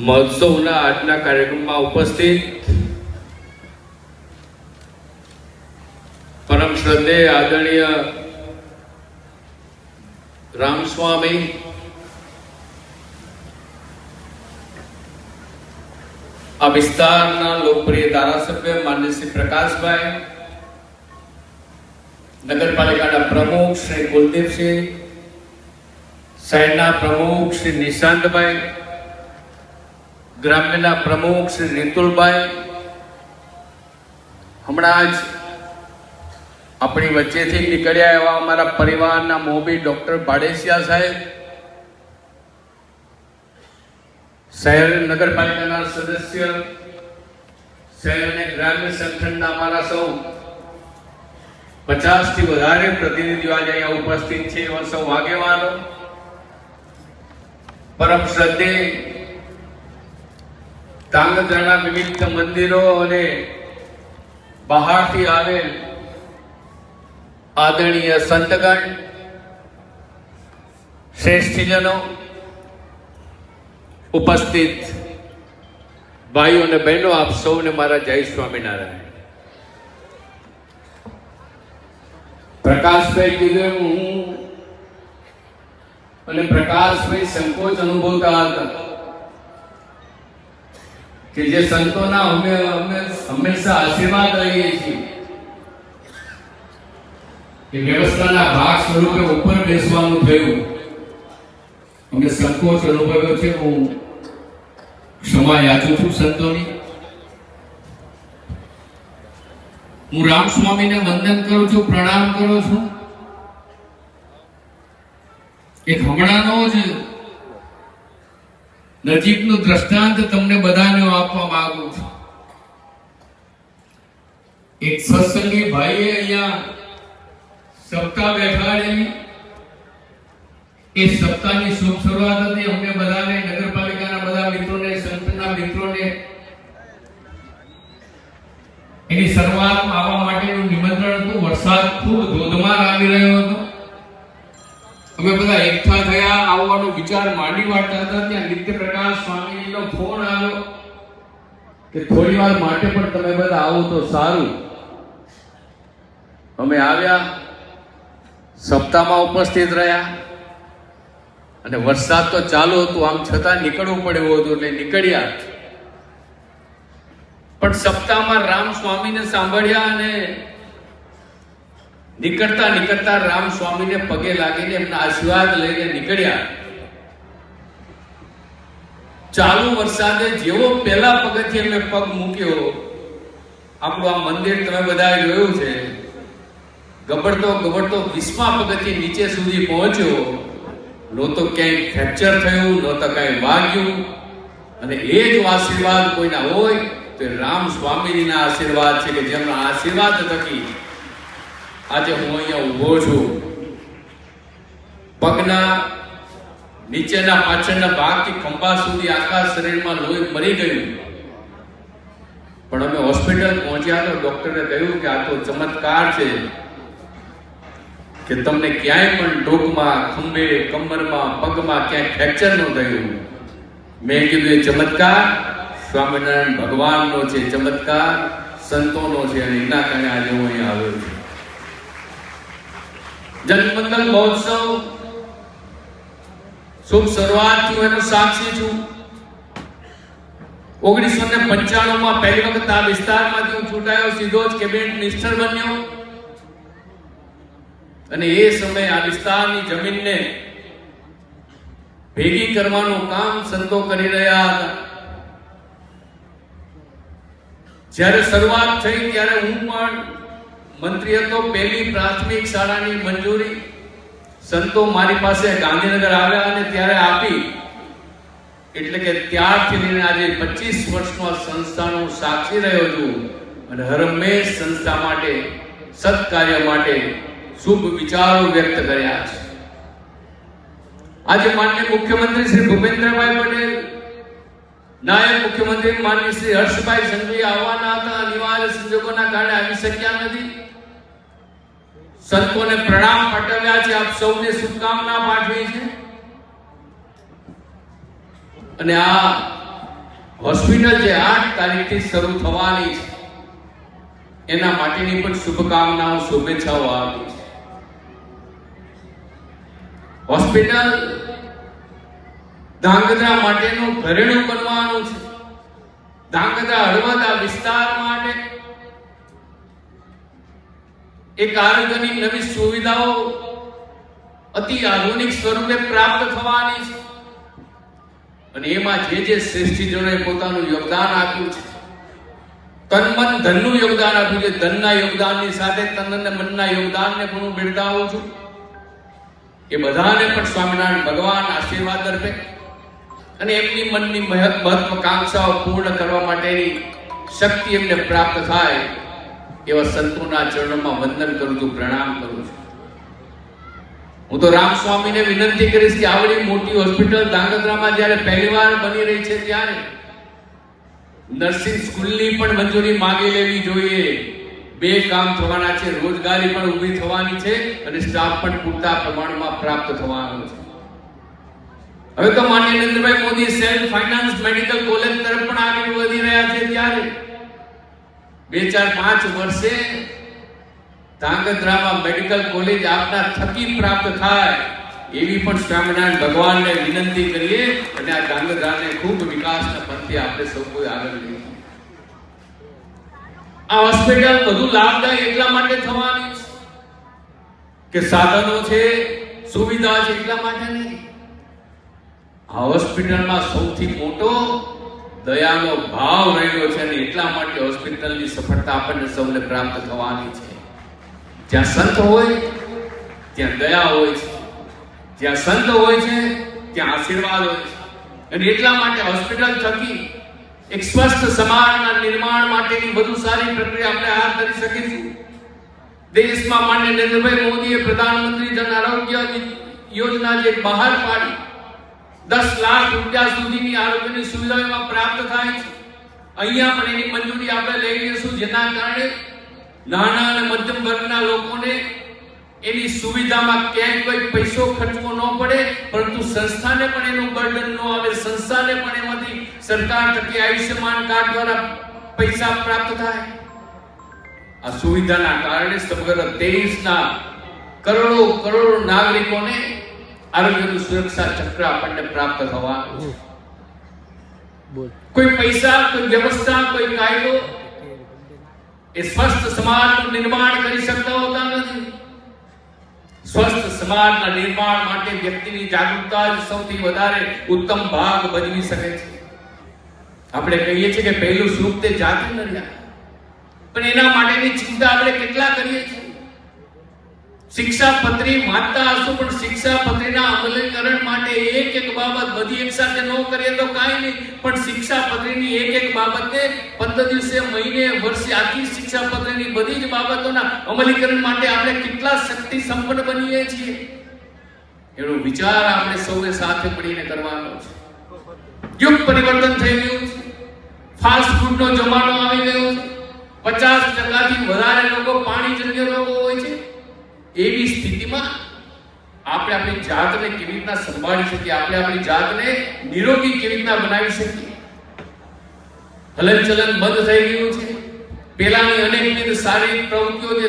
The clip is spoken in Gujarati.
મહોત્સવના આજના કાર્યક્રમમાં ઉપસ્થિત પરમ શ્રદ્ધેય આદરણીય રામસ્વામી, આ વિસ્તારના લોકપ્રિય ધારાસભ્ય માન્ય શ્રી પ્રકાશભાઈ, નગરપાલિકાના પ્રમુખ શ્રી કુલદીપસિંહ, શહેરના પ્રમુખ શ્રી નિશાંતભાઈ ગ્રામ્યના પ્રમુખ શ્રી રીતુલભાઈ હમણાં જ આપણી વચ્ચેથી નીકળ્યા એવા અમારા પરિવારના મોભી ડોક્ટર ભાડેસિયા સાહેબ, શહેર નગરપાલિકાના સદસ્ય, શહેર અને ગ્રામ્ય સંગઠનના અમારા સૌ પચાસથી વધારે પ્રતિનિધિઓ આજે અહીંયા ઉપસ્થિત છે એવા સૌ આગેવાનો. પરમ શ્રદ્ધે તાંગધ્રાના વિવિધ મંદિરો અને બહારથી આવેલ આદરણીય સંતગણ, શ્રેષ્ઠીજનો, ઉપસ્થિત ભાઈઓ અને બહેનો, આપ સૌને મારા જય સ્વામિનારાયણ. પ્રકાશભાઈ કીધું હું અને પ્રકાશભાઈ સંકોચ અનુભવતા હતા. કે જે સંતોના અમે અમે હંમેશા આશીર્વાદ લઈએ છીએ. કે વ્યવસ્થાના ભાગ સ્વરૂપે ઉપર બેસવાનું થયું. અમે સંકોચ અનુભવ્યો છે. હું ક્ષમા યાચું છું સંતોની. હું રામ સ્વામીને વંદન કરું છું, પ્રણામ કરું છું. એક હમણાંનો જ નજીકનું દ્રષ્ટાંત તમને બધાને આપવા માંગુ છું. એક સત્સંગી ભાઈએ અહીંયા સપ્તાહ બેઠાડેલી એ સપ્તાહની શુભ શરૂઆત હતી. અમને બધાને, નગરપાલિકાના બધા મિત્રોને, સંતના મિત્રોને એની શરૂઆતમાં આવવા માટેનું નિમંત્રણ હતું. વરસાદ ખૂબ ધોધમાર આવી રહ્યો હતો. અમે બધા એકઠા થયા, આવવાનો વિચાર માંડી વાળતા હતા, ત્યાં નિત્ય પ્રકાશ સ્વામીનો ફોન આવ્યો કે થોડી વાર માટે પણ તમે બધા આવો તો સારું. અમે આવ્યા, સપ્તાહમાં ઉપસ્થિત રહ્યા. અને વરસાદ તો ચાલુ હતું, આમ છતાં નીકળવું પડે હતું એટલે નીકળ્યા પણ સપ્તાહમાં રામ સ્વામીને સાંભળ્યા અને નીકળતા નીકળતા રામ સ્વામીને પગે લાગીને એમના આશીર્વાદ લઈને નીકળ્યા. ચાલુ વરસાદે જેવો પહેલા પગથી એમને પગ મૂક્યો, આપણું આ મંદિર તમે બધા જોયું છે. ગબડતો ગબડતો વીસમા પગથી નીચે સુધી પહોંચ્યો. ન તો ક્યાંય ફ્રેક્ચર થયું, ન તો કાંઈ વાગ્યું. અને એ જ આશીર્વાદ કોઈના હોય, તો રામ સ્વામીજીના આશીર્વાદ છે કે જેમના આશીર્વાદ થકી આજે હું અહીંયા ઊભો છું. પગના નીચેના પાછળના ભાગથી ખંભા સુધી આખા શરીરમાં લોહી મરી ગયું. પણ અમે હોસ્પિટલ પહોંચ્યા તો ડોક્ટરે કહ્યું કે આ તો ચમત્કાર છે કે તમને ક્યાંય પણ ડોકમાં ખંભે, કમરમાં, પગમાં ક્યાંય ફ્રેક્ચર ન થયું. મેં કીધું, એ ચમત્કાર સ્વામિનારાયણ ભગવાનનો છે, ચમત્કાર સંતોનો છે અને એના કારણે આજે હું અહીંયા આવ્યો છું જન્મમંગલ મહોત્સવ. શુભ શરૂઆત થયું એનો સાક્ષી છું. ઓગણીસો ને પંચાણું માં પહેલી વખત આ વિસ્તારમાંથી હું ચૂંટાયો, સીધો જ કેબિનેટ મિનિસ્ટર બન્યો. અને એ સમયે આ વિસ્તારની જમીનને ભેગી કરવાનું કામ સંતો કરી રહ્યા હતા. જ્યારે શરૂઆત થઈ, ત્યારે હું પણ મંત્રી હતો પહેલી પ્રાથમિક શાળાની મંજૂરી સંતો મારી પાસે ગાંધીનગર આવ્યા અને ત્યારે આપી. એટલે કે ત્યારથી લઈને આજે પચીસ વર્ષનો સંસ્થાનો સાક્ષી રહ્યો છું અને હરમેશ સંસ્થા માટે, સત્કાર્ય માટે શુભ વિચારો વ્યક્ત કર્યા છે. આજે માનનીય મુખ્યમંત્રી શ્રી ભૂપેન્દ્રભાઈ પટેલ, નાયબ મુખ્યમંત્રી માનનીય શ્રી હર્ષભાઈ સંઘવી આવવાના હતા અનિવાર્ય સંજોગોના કારણે આવી શક્યા નથી. સંતોને પ્રણામ પાઠવ્યા છે. આપ સૌને શુભકામના પાઠવી છે. અને આ હોસ્પિટલ જે આઠ તારીખથી શરૂ થવાની છે, એના માટેની પણ શુભકામનાઓ, શુભેચ્છાઓ આપી છે. હોસ્પિટલ ધાંગધ્રા માટેનું ઘરેણું બનવાનું છે. ધાંગધ્રા આ વિસ્તાર માટે એક આરોગ્યની નવી સુવિધાઓ અતિ આધુનિક સ્વરૂપે પ્રાપ્ત થવાની છે. અને એમાં જે જે શ્રેષ્ઠીજનોએ પોતાનું યોગદાન આપ્યું છે તન મન ધનનું યોગદાન આપ્યું છે, ધનના યોગદાનની સાથે તન અને મનના યોગદાનને પણ હું બિરદાવું છું. એ બધાને પણ સ્વામિનારાયણ ભગવાન આશીર્વાદ અર્પે. અને એમની મનની મહત્- મહત્વાકાંક્ષાઓ પૂર્ણ કરવા માટેની શક્તિ એમને પ્રાપ્ત થાય. એવા સંતોના ચરણોમાં વંદન કરું છું, પ્રણામ કરું છું. હું તો રામસ્વામીને વિનંતી કરીશ કે આવડી મોટી હોસ્પિટલ ધાંગધ્રામાં જ્યારે પહેલીવાર બની રહી છે ત્યારે નર્સિંગ સ્કૂલની પણ મંજૂરી માંગી લેવી જોઈએ. બે કામ થવાના છે, રોજગારી પણ ઊભી થવાની છે અને સ્ટાફ પણ પૂરતા પ્રમાણમાં પ્રાપ્ત થવાનો છે. હવે તો માન્ય Narendrabhai Modi self finance medical college તરફ પણ આગળ વધી રહ્યા છે ત્યારે બે ચાર પાંચ વર્ષે ધાંગધ્રામાં મેડિકલ કોલેજ આપના થકી પ્રાપ્ત થાય એવી પણ સ્વામિનારાયણ ભગવાનને વિનંતી કરીએ અને આ ધાંગધ્રાને ખૂબ વિકાસના પંથે આપણે સૌ કોઈ આગળ લઈએ આ હોસ્પિટલ વધુ લાભદાયી એટલા માટે થવાની કે સાધનો છે, સુવિધા છે એટલા માટે નહીં. આ હોસ્પિટલમાં સૌથી મોટો દયાનો ભાવ રહેલો છે અને એટલા માટે હોસ્પિટલની સફળતા આપણને સૌને પ્રાપ્ત થવાની છે. જ્યાં સંત હોય, ત્યાં દયા હોય છે. જ્યાં સંત હોય છે, ત્યાં આશીર્વાદ હોય છે. અને એટલા માટે હોસ્પિટલ થકી એક સ્વસ્થ સમાજના નિર્માણ માટેની વધુ સારી પ્રક્રિયા આપણે હાથ ધરી શકીશું. દેશમાં માન્ય નરેન્દ્રભાઈ મોદીએ પ્રધાનમંત્રી જન આરોગ્ય યોજના જે બહાર પાડી દસ લાખ રૂપિયા સુધીની આરોગ્યની સુવિધા એમાં પ્રાપ્ત થાય છે. અહીંયા પણ એની મંજૂરી આપણે લઈ લઈશું જેના કારણે નાના અને મધ્યમ વર્ગના લોકોને એની સુવિધામાં ક્યાંય કોઈ પૈસો ખર્ચવો ન પડે, પરંતુ સંસ્થાને પણ એનું બર્ડન ન આવે, સંસ્થાને પણ એમાંથી સરકાર થકી આયુષ્યમાન કાર્ડ દ્વારા પૈસા પ્રાપ્ત થાય. આ સુવિધાના કારણે સમગ્ર દેશના કરોડો કરોડો નાગરિકોને આરોગ્યનું સુરક્ષા ચક્ર આપણને પ્રાપ્ત થવાનું છે બોલ કોઈ પૈસા કોઈ વ્યવસ્થા કોઈ કાયદો એ સ્વસ્થ સમાજનું નિર્માણ કરી શકતા હોતા નથી સ્વસ્થ સમાજના નિર્માણ માટે વ્યક્તિની જાગૃતતા જ સૌથી વધારે ઉત્તમ ભાગ ભજવી શકે છે આપણે કહીએ છીએ કે પહેલું સુખ તે જાતિ નર્યા પણ એના માટેની ચિંતા આપણે કેટલા કરીએ છીએ શિક્ષા પત્રી વાંચતા હશો, પણ શિક્ષા પત્રીના અમલીકરણ માટે એક એક બાબત બધી એકસાથે ન કરીએ તો કાંઈ નહીં. પણ શિક્ષા પત્રીની એક એક બાબતને પંદર દિવસે, મહિને, વર્ષે આખી શિક્ષા પત્રીની બધી જ બાબતોના અમલીકરણ માટે આપણે કેટલા શક્તિ સંપન્ન બનીએ છીએ? એનો વિચાર આપણે સૌએ સાથે મળીને કરવાનો છે. યુગ પરિવર્તન થઈ ગયું છે. ફાસ્ટ ફૂડનો જમાનો આવી ગયો છે. પચાસ ટકાથી વધારે લોકો પાણીજન્ય રોગો હોય છે એવી સ્થિતિમાં આપણે આપણી જાતને કેવી રીતના સંભાળી શકીએ? આપણે આપણી જાતને નિરોગી કેવી રીતના બનાવી શકીએ? હલનચલન બંધ થઈ ગયું છે. પેલાની અનેકવિધ સારી પ્રવૃત્તિઓ